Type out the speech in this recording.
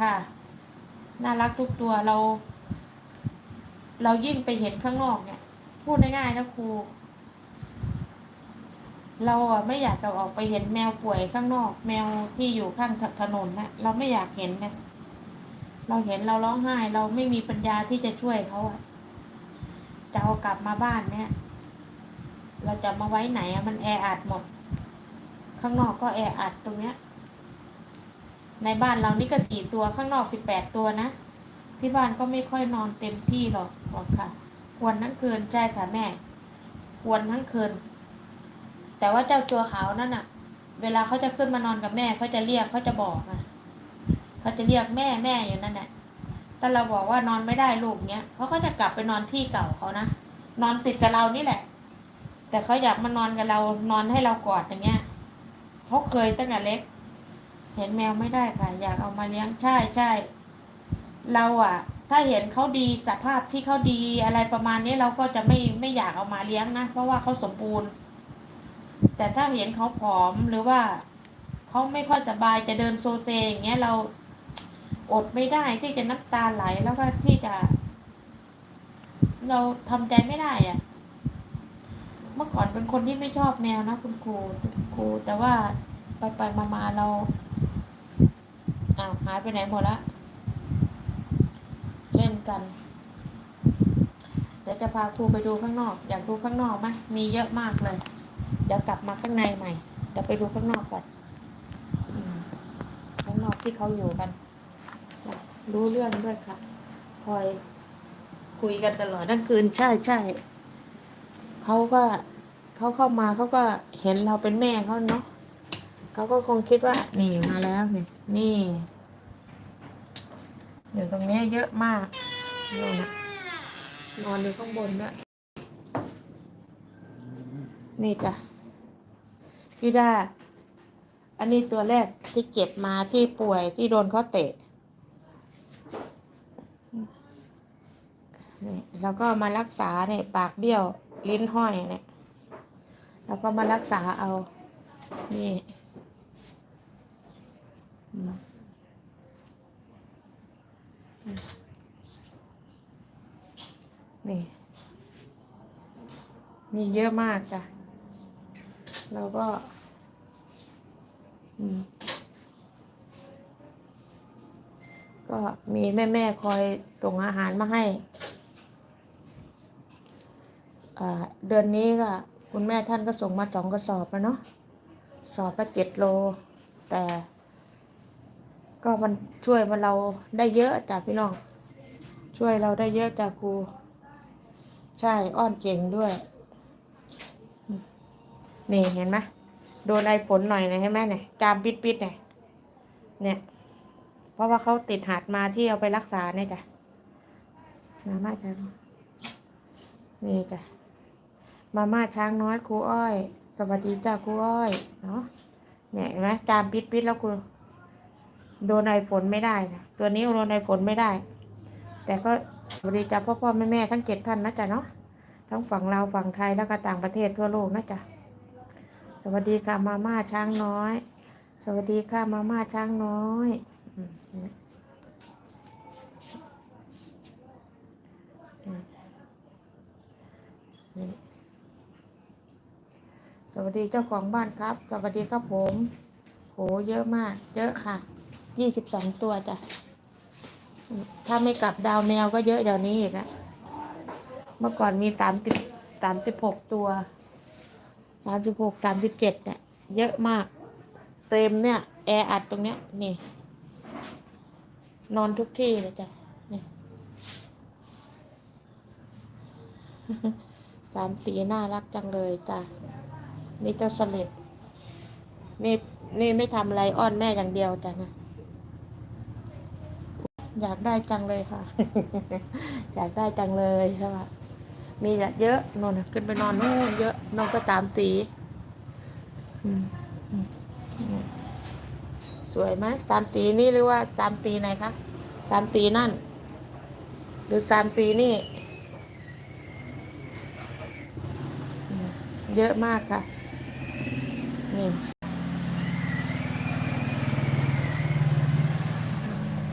ค่ะ น่ารักทุกตัวเรา เรายิ่งไปเห็นข้างนอกเนี่ย พูดง่ายๆนะครู เราอะไม่อยากจะออกไปเห็นแมวป่วยข้างนอก แมวที่อยู่ข้างถนนนะเราไม่อยากเห็นนะเราเห็นเราร้องไห้ เราไม่มีปัญญาที่จะช่วยเขาอะจะเอากลับมาบ้านเนี่ย เราจะมาไว้ไหนอะมันแออัดหมด ข้างนอกก็แออัดตรงเนี้ย ในบ้านเรานี่ก็สี่ตัวข้างนอกสิบแปดตัวนะ ที่บ้านก็ไม่ค่อยนอนเต็มที่หรอกหรอกค่ะควรทั้งคืนใช่ค่ะแม่ ควรทั้งคืน แต่ว่าเจ้าตัวขาวนั่นอะเวลาเขาจะขึ้นมานอนกับแม่เขาจะเรียกเขาจะบอกอะเขาจะเรียกแม่แม่อยู่นั่นแหละแต่เราบอกว่านอนไม่ได้ลูกเนี้ยเขาก็จะกลับไปนอนที่เก่าเขานะนอนติดกับเรานี่แหละ แต่เขาอยากมานอนกับเรานอนให้เรากอดอย่างเงี้ยเขาเคยตั้งแต่เล็ก เห็นแมวไม่ได้ค่ะ อยากเอามาเลี้ยงใช่ใช่เราอะถ้าเห็นเขาดีสภาพที่เขาดีอะไรประมาณนี้เราก็จะไม่ไม่อยากเอามาเลี้ยงนะเพราะว่าเขาสมบูรณ์ แต่ถ้าเห็นเขาผอมหรือว่าเขาไม่ค่อยสบายจะเดินโซเซอย่างเงี้ยเราอดไม่ได้ที่จะน้ำตาไหลแล้วก็ที่จะ เราทำใจไม่ได้อะเมื่อก่อนเป็นคนที่ไม่ชอบแมวนะคุณครูครูแต่ว่าไปไปมามาเรา อ้าวหายไปไหนหมดละ เล่นกัน เดี๋ยวจะพาครูไปดูข้างนอก อยากดูข้างนอกไหมมีเยอะมากเลย เดี๋ยวกลับมาข้างในใหม่ เดี๋ยวไปดูข้างนอกก่อนข้างนอกที่เขาอยู่กันรู้เรื่องด้วยค่ะ คอยคุยกันตลอดทั้งคืน ใช่ใช่เขาก็เขาเข้ามาเขาก็เห็นเราเป็นแม่เขาเนาะ เขาก็คงคิดว่า นี่มาแล้วนี่นี่อยู่ตรงนี้เยอะมากนู่นนะนอนอยู่ข้างบนด้วยนี่จ้ะพี่ดาอันนี้ตัวแรกที่เก็บมาที่ป่วยที่โดนเขาเตะนี่แล้วก็มารักษาเนี่ยปากเบี้ยวลิ้นห้อยเนี่ยแล้วก็มารักษาเอา นี่ นี่ มีเยอะมากจ้ะเราก็อืมก็มีแม่แม่ๆคอยส่งอาหารมาให้อ่าเดือนนี้ก็ คุณแม่ท่านก็ส่งมาสองกระสอบแล้วเนาะ สอบละเจ็ดโล แต่ ก็มันช่วยมาเราได้เยอะจ้ะพี่น้อง ช่วยเราได้เยอะจ้ะครู ใช่อ้อนเก่งด้วย นี่เห็นไหมโดนไอฝนหน่อยนะเห็นไหมเนี่ยจามปิดปิดๆเนี่ยเนี่ย เพราะว่าเขาติดหัดมาที่เอาไปรักษาเนี่ยจ้ะมาม่าช้างนี่จ้ะมาม่าช้างน้อยครูอ้อย สวัสดีจ้าครูอ้อยเนาะเนี่ยเห็นไหมจามปิดปิดๆแล้วครู โดนไอฝนไม่ได้นะตัวนี้โดนไอฝนไม่ได้ แต่ก็สวัสดีจ้าพ่อพ่อแม่แม่ทั้งเจ็ดท่านนะจ๊ะเนาะทั้งฝั่งลาฝั่งไทยแล้วก็ต่างประเทศทั่วโลกนะจ๊ะสวัสดีค่ะมาม่าช้างน้อย สวัสดีค่ะมาม่าช้างน้อยสวัสดีเจ้าของบ้านครับ สวัสดีครับผม โห เยอะมาก เยอะค่ะ ยี่สิบสองตัวจ้ะ ถ้าไม่กลับดาวแมวก็เยอะเดี๋ยวนี้อีกนะเมื่อก่อนมีสามสิบสามสิบหกตัวสามสิบหกสามสิบเจ็ดเนี่ยเยอะมาก เต็มเนี่ย แออัดตรงเนี้ยนี่ นอนทุกที่เลยจ้ะนี่สามสีน่ารักจังเลยจ้ะนี่เจ้าสลิดนี่นี่ไม่ทำอะไรอ้อนแม่อย่างเดียวจ้ะนะ อยากได้จังเลยค่ะ อยากได้จังเลยใช่ปะมีเยอะนอนขึ้นไปนอนนู่นเยอะนอนก็สามสีสวยไหมสามสีนี่หรือว่าสามสีไหนคะสามสีนั่น หรือสามสีนี่ เยอะมากค่ะนี่